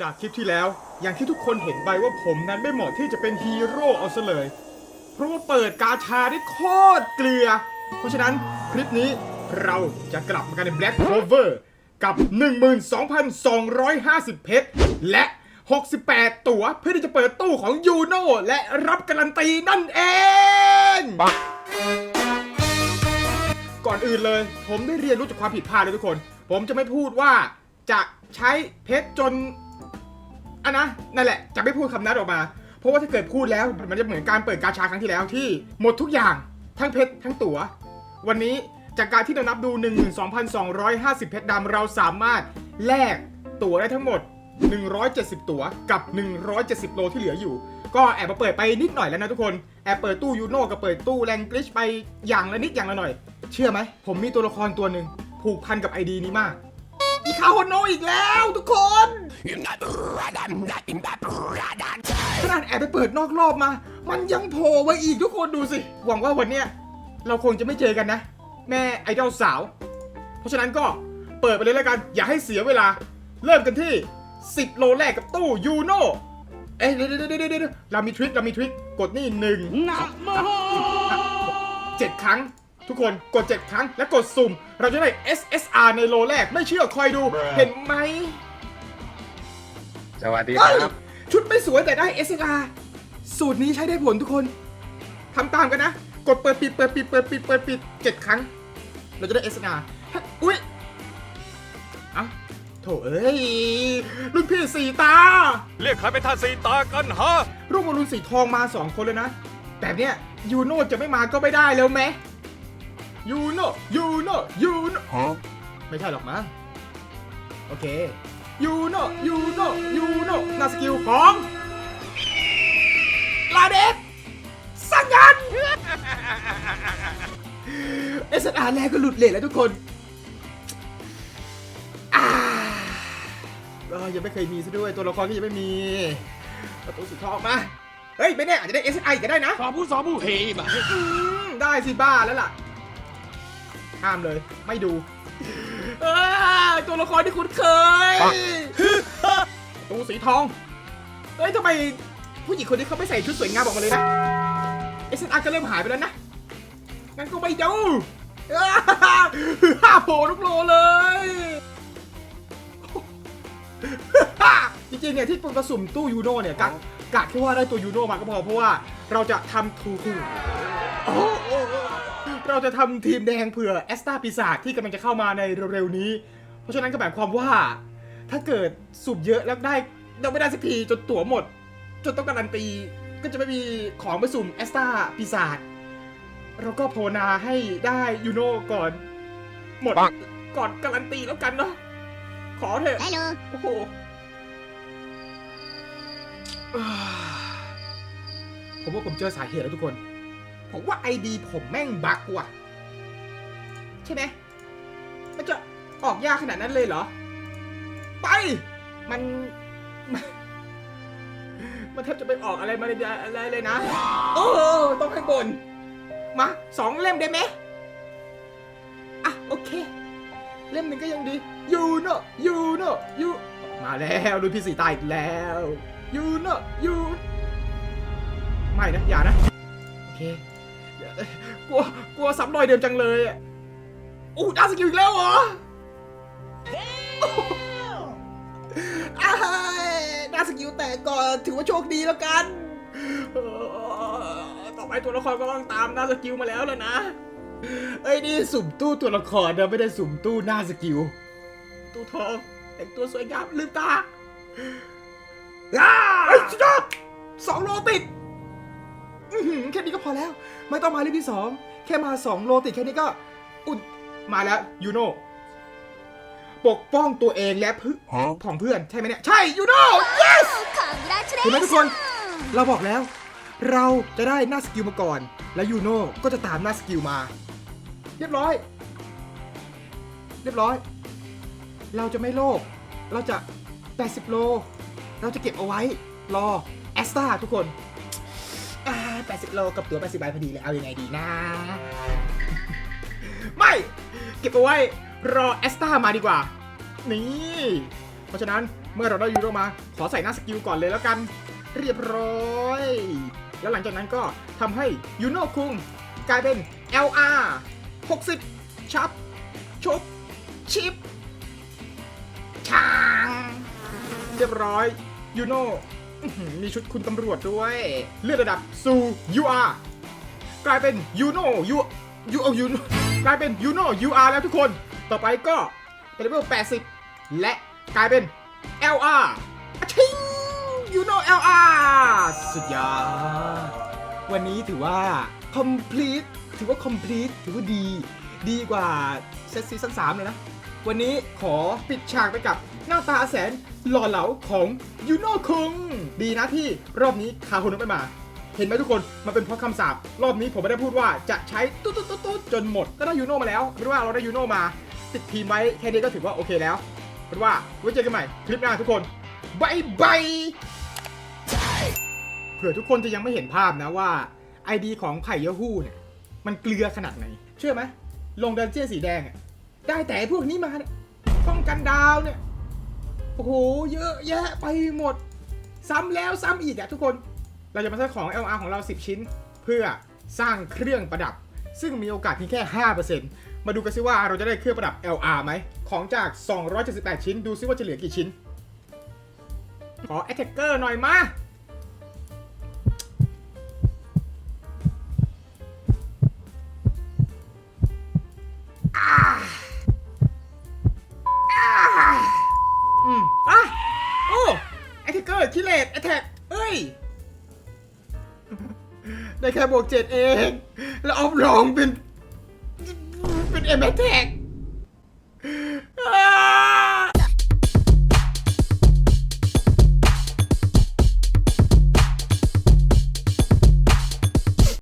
จากคลิปที่แล้วอย่างที่ทุกคนเห็นไปว่าผมนั้นไม่เหมาะที่จะเป็นฮีโร่เอาซะเลย เพราะว่าเปิดกาชาได้โคตรเกลือ เพราะฉะนั้นคลิปนี้เราจะกลับมากันใน Black Clover กับ 12,250 เพชร และ 68 ตั๋วเพื่อที่จะเปิดตู้ของยูโนและรับการันตีนั่นเอง ก่อนอื่นเลย ผมได้เรียนรู้จากความผิดพลาดเลยทุกคน ผมจะไม่พูดว่าจะใช้เพชรจน อันนะนั่นแหละจะไม่พูดคำนั้นออกมา เพราะว่าถ้าเกิดพูดแล้วมันจะเหมือนการเปิดกาชาครั้งที่แล้วที่หมดทุกอย่างทั้งเพชรทั้งตั๋ว วันนี้จากการที่เรานับดู 12,250 เพชรดำเราสามารถแลกตั๋วได้ทั้งหมด 170 ตั๋วกับ 170 โลที่เหลืออยู่ ก็แอบมาเปิดไปนิดหน่อยแล้วนะทุกคน แอบเปิดตู้ยูโน่กับเปิดตู้แรงกริชไปอย่างละนิดอย่างละหน่อย เชื่อไหม ผมมีตัวละครตัวหนึ่งผูกพันกับไอดีนี้มาก อีคาโฮโนอีกแล้วทุกคน ขนาดแอบไปเปิดนอกรอบมา มันยังโผล่มาอีกทุกคนดูสิ หวังว่าวันเนี้ยเราคงจะไม่เจอกันนะ แม่ไอดอลสาว เพราะฉะนั้นก็เปิดไปเลยแล้วกัน อย่าให้เสียเวลา เริ่มกันที่ 10 โลแรกกับตู้ยูโนเอ๊ะเดี๋ยวเดี๋ยวเดี๋ยวเดี๋ยวเรามีทริคเรามีทริคกดนี่หนึ่งนะโมเจ็ดครั้ง ทุกคนกด 7 ครั้งและกดสุ่ม เราจะได้ SSR ในโลแรกไม่เชื่อคอยดู เห็นไหม สวัสดีคเฮ้ยรับ ชุดไม่สวยแต่ได้ SSR สูตรนี้ใช้ได้ผลทุกคนทำตามกันนะ กดเปิดปิดเปิดปิดเปิดปิดเปิดปิดเจ็ดครั้ง เราจะได้ SSR ฮะอุ้ยเอ้าโถเอ้ยรุ่นพี่สี่ตา เรียกใครเป็นท่านสีตากันฮะรูปบอลลูนสีทองมาสองคนเลยนะแบบเนี้ยยูโน่จะไม่มาก็ไม่ได้แล้วไหมยูโน่ยูโน่ยูโน่ไม่ใช่หรอกมั้งโอเค ยูโน่ยูโน่ยูโน่หนาสกิลของลาเดสสังยันเอสอาร์แรกก็หลุดเลทแล้วทุกคนอ่าก็ยังไม่เคยมีซะด้วย ตัวละครก็ยังไม่มีประตูสีทองมา เฮ้ย ไม่แน่อาจจะได้ SI ก็ได้นะสาบูสาบูเฮมาอืมได้สิบ้าแล้วล่ะ ห้ามเลยไม่ดูเอ้ย ตัวละครที่คุ้นเคยประตูสีทอง เฮ้ยทำไมผู้หญิงคนนี้เขาไม่ใส่ชุดสวยงามออกมาเลยนะ SNR ก็เริ่มหายไปแล้วนะ งั้นก็ไม่ดูอ้าห้าโผล่ทุกโลเลยจริงๆเนี่ยที่ปุ่นกระสุ่มตู้ยูโนเนี่ยกะกะแค่ว่าได้ตัวยูโนมาก็พอเพราะว่าเราจะทำทูคู เราจะทำทีมแดงเผื่อแอสตาปีศาจที่กำลังจะเข้ามาในเร็วๆนี้ เพราะฉะนั้นก็หมายความว่า ถ้าเกิดสุ่มเยอะแล้วได้เราไม่ได้สักทีจนตั๋วหมด จนต้องการันตีก็จะไม่มีของไปสุ่มแอสตาปีศาจเราก็ภาวนาให้ได้ยูโนก่อน หมดปังก่อนการันตีแล้วกันเนาะขอเถอะ Hello. โอ้โหอ่าผมว่าผมเจอสาเหตุแล้วทุกคน ผมว่าไอดีผมแม่งบั๊กว่ะ ใช่ไหมมันจะออกยากขนาดนั้นเลยเหรอ ไป มัน มันแทบจะไปออกอะไรมาเลยอะไรเลยนะ โอ้ต้องให้บน มาสองเล่มได้ไหมอะ โอเค เล่มหนึ่งก็ยังดียูโนยูโนยูมาแล้วดูพี่สีตายอีกแล้วยูโนยูไม่นะ อย่านะ โอเค กลัวกลัวซ้ำรอยเดิมจังเลยอะอู้ดาสกิลอีกแล้วเหรออ้ายดาสกิลแตกก่อนถือว่าโชคดีแล้วกันเออต่อไปตัวละครก็ต้องตามดาสกิลมาแล้วแล้วนะ เอ้ยนี่สุ่มตู้ตัวละครนะไม่ได้สุ่มตู้หน้าสกิล ตู้ทองแต่งตัวสวยงามลืมตาอ้าเฮ้ยสุดยอดสองโลติด อื้อหือแค่นี้ก็พอแล้ว ไม่ต้องมาเล่มที่สองแค่มาสองโลติดแค่นี้ก็ อุ่นมาแล้วยูโนปกป้องตัวเองและเพื่อของเพื่อนใช่ไหมเนี่ย ใช่ยูโน yes เห็นไหมทุกคน เราบอกแล้ว เราจะได้หน้าสกิลมาก่อน แล้วยูโน่ก็จะตามหน้าสกิลมา เรียบร้อย เรียบร้อย เราจะไม่โลภเราจะ 80 โล เราจะเก็บเอาไว้ รอ แอสตาทุกคนอ่า 80 โลกับตัว80ใบพอดีเลยเอายังไงดีนะ ไม่เก็บเอาไว้รอแอสตามาดีกว่า นี่ เพราะฉะนั้นเมื่อเราได้ยูโรมา ขอใส่หน้าสกิลก่อนเลยแล้วกัน เรียบร้อย แล้วหลังจากนั้นก็ทำให้ยูโนคุงกลายเป็น LR 60 ชับชุบชิปช้าง เรียบร้อยยูโน มีชุดคุณตำรวจด้วย เลื่อนระดับสู่ UR กลายเป็นยูโนยูยูเอายูกลายเป็นยูโน UR แล้วทุกคน ต่อไปก็เป็นเลเวล80 และกลายเป็น LR อะชิงยูโน LR สุดยอดวันนี้ถือว่า complete ถือว่า complete ถือว่าดี ดีกว่าเซตซีซั่น3เลยนะ วันนี้ขอปิดฉากไปกับหน้าตาแสนหล่อเหลาของยูโนคุงดีนะที่รอบนี้คาโฮนุไม่มา เห็นไหมทุกคนมันเป็นเพราะคำสาปรอบนี้ผมไม่ได้พูดว่าจะใช้ตุ๊ดตุ๊ดตุ๊ดจนหมดก็ได้ยูโนมาแล้วไม่ว่าเราได้ยูโนมา ติดทีมไว้แค่นี้ก็ถือว่าโอเคแล้วเป็นว่าไว้เจอกันใหม่คลิปหน้าทุกคนบายบายเผื่อทุกคนจะยังไม่เห็นภาพนะว่า ID ของไผ่ยาฮู้เนี่ยมันเกลือขนาดไหนเชื่อไหมลงดันเจี้ยนสีแดงอะ ได้แต่พวกนี้มาเนี่ยป้องกันดาวเนี่ย โอ้โห เยอะแยะไปหมด ซ้ำแล้วซ้ำอีกอะทุกคน เราจะมาซื้อของ LR ของเรา 10 ชิ้น เพื่อสร้างเครื่องประดับ ซึ่งมีโอกาสเพียงแค่ 5%มาดูกันซิว่าเราจะได้เครื่องประดับ LR ไหม ของจาก 278 ชิ้น ดูซิว่าจะเหลือกี่ชิ้น ขอ Attacker หน่อยมา แค่บวกเจ็ดเอง แล้วออฟลองเป็น เป็นเอ็มแท็ก